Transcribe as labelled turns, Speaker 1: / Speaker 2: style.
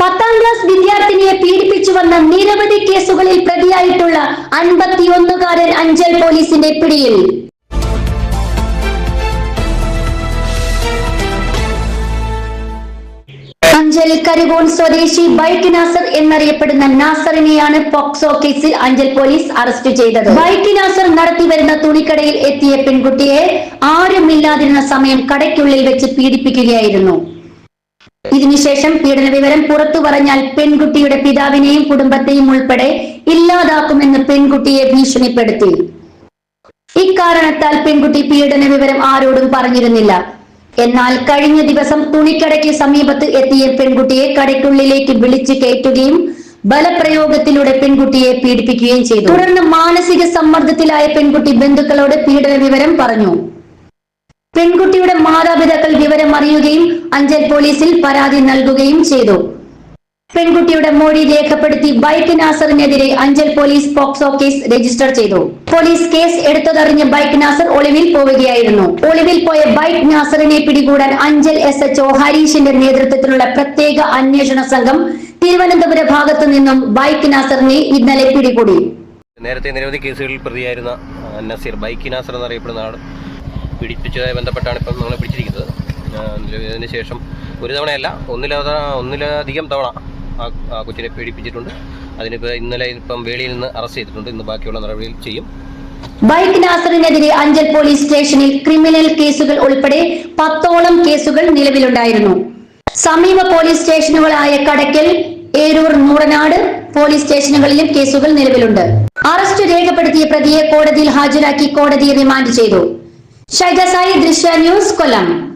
Speaker 1: പത്താം ക്ലാസ് വിദ്യാർത്ഥിനിയെ പീഡിപ്പിച്ചു വന്ന നിരവധി കേസുകളിൽ പ്രതിയായിട്ടുള്ള അൻപത്തിയൊന്നുകാരൻ അഞ്ചൽ പോലീസിന്റെ പിടിയിൽ. അഞ്ചൽ കരുകോൺ സ്വദേശി ബൈക്ക് നാസർ എന്നറിയപ്പെടുന്ന നാസറിനെയാണ് പോക്സോ കേസിൽ അഞ്ചൽ പോലീസ് അറസ്റ്റ് ചെയ്തത്. ബൈക്ക് നാസർ നടത്തി വരുന്ന തുണിക്കടയിൽ എത്തിയ പെൺകുട്ടിയെ ആരുമില്ലാതിരുന്ന സമയം കടയ്ക്കുള്ളിൽ വെച്ച് പീഡിപ്പിക്കുകയായിരുന്നു. ഇതിനുശേഷം പീഡന വിവരം പുറത്തു പറഞ്ഞാൽ പെൺകുട്ടിയുടെ പിതാവിനെയും കുടുംബത്തെയും ഉൾപ്പെടെ ഇല്ലാതാക്കുമെന്ന് പെൺകുട്ടിയെ ഭീഷണിപ്പെടുത്തി. ഇക്കാരണത്താൽ പെൺകുട്ടി പീഡന വിവരം ആരോടും പറഞ്ഞിരുന്നില്ല. എന്നാൽ കഴിഞ്ഞ ദിവസം തുണിക്കടയ്ക്ക് സമീപത്ത് എത്തിയ പെൺകുട്ടിയെ കടയ്ക്കുള്ളിലേക്ക് വിളിച്ചു കയറ്റുകയും ബലപ്രയോഗത്തിലൂടെ പെൺകുട്ടിയെ പീഡിപ്പിക്കുകയും ചെയ്തു. തുടർന്ന് മാനസിക സമ്മർദ്ദത്തിലായ പെൺകുട്ടി ബന്ധുക്കളോട് പീഡന വിവരം പറഞ്ഞു. പെൺകുട്ടിയുടെ മാതാപിതാക്കൾ വിവരം അറിയുകയും അഞ്ചൽ പോലീസിൽ പരാതി നൽകുകയും ചെയ്തു. പെൺകുട്ടിയുടെ മൊഴി രേഖപ്പെടുത്തി bike നാസറിനെതിരെ Anchal police POCSO case register ചെയ്തു. പോലീസ് കേസ് എടുത്തതറിഞ്ഞ് ബൈക്ക് നാസർ ഒളിവിൽ പോവുകയായിരുന്നു. ഒളിവിൽ പോയ ബൈക്ക് നാസറിനെ പിടികൂടാൻ അഞ്ചൽ എസ് എച്ച് ഹരീഷിന്റെ നേതൃത്വത്തിലുള്ള പ്രത്യേക അന്വേഷണ സംഘം തിരുവനന്തപുരം ഭാഗത്തു നിന്നും ബൈക്ക് നാസറിനെ ഇന്നലെ പിടികൂടി.
Speaker 2: നേരത്തെ നിരവധി കേസുകളിൽ പ്രതിയായിരുന്ന നസീർ. ബൈക്ക് നാസർ എന്നറിയപ്പെടുന്ന ആൾ പിടിപ്പിച്ചതുമായി ബന്ധപ്പെട്ടാണ് ഇപ്പം നമ്മളെ പിടിച്ചിരിക്കുന്നത്. ഇതിന് ശേഷം ഒരു തവണയല്ല ഒന്നില ഒന്നിലധികം തവണ ആ കൊച്ചിനെ പീഡിപ്പിച്ചിട്ടുണ്ട്. അതിനിപ്പോൾ ഇന്നലെ ഇപ്പം വേളിയിൽ നിന്ന് അറസ്റ്റ് ചെയ്തിട്ടുണ്ട്. ഇന്ന് ബാക്കിയുള്ള നടപടികൾ ചെയ്യും.
Speaker 1: ബൈക്ക് നാസറിനെതിരെ അഞ്ചൽ പോലീസ് സ്റ്റേഷനിൽ ക്രിമിനൽ കേസുകൾ ഉൾപ്പെടെ പത്തോളം കേസുകൾ നിലവിലുണ്ടായിരുന്നു. സമീപ പോലീസ് സ്റ്റേഷനുകളായ കടയ്ക്കൽ ഏരൂർ നൂറനാട് പോലീസ് സ്റ്റേഷനുകളിലും കേസുകൾ നിലവിലുണ്ട്. അറസ്റ്റ് രേഖപ്പെടുത്തിയ പ്രതിയെ കോടതിയിൽ ഹാജരാക്കി കോടതി റിമാൻഡ് ചെയ്തു. शैजसाई दृश्य न्यूज़ कोलम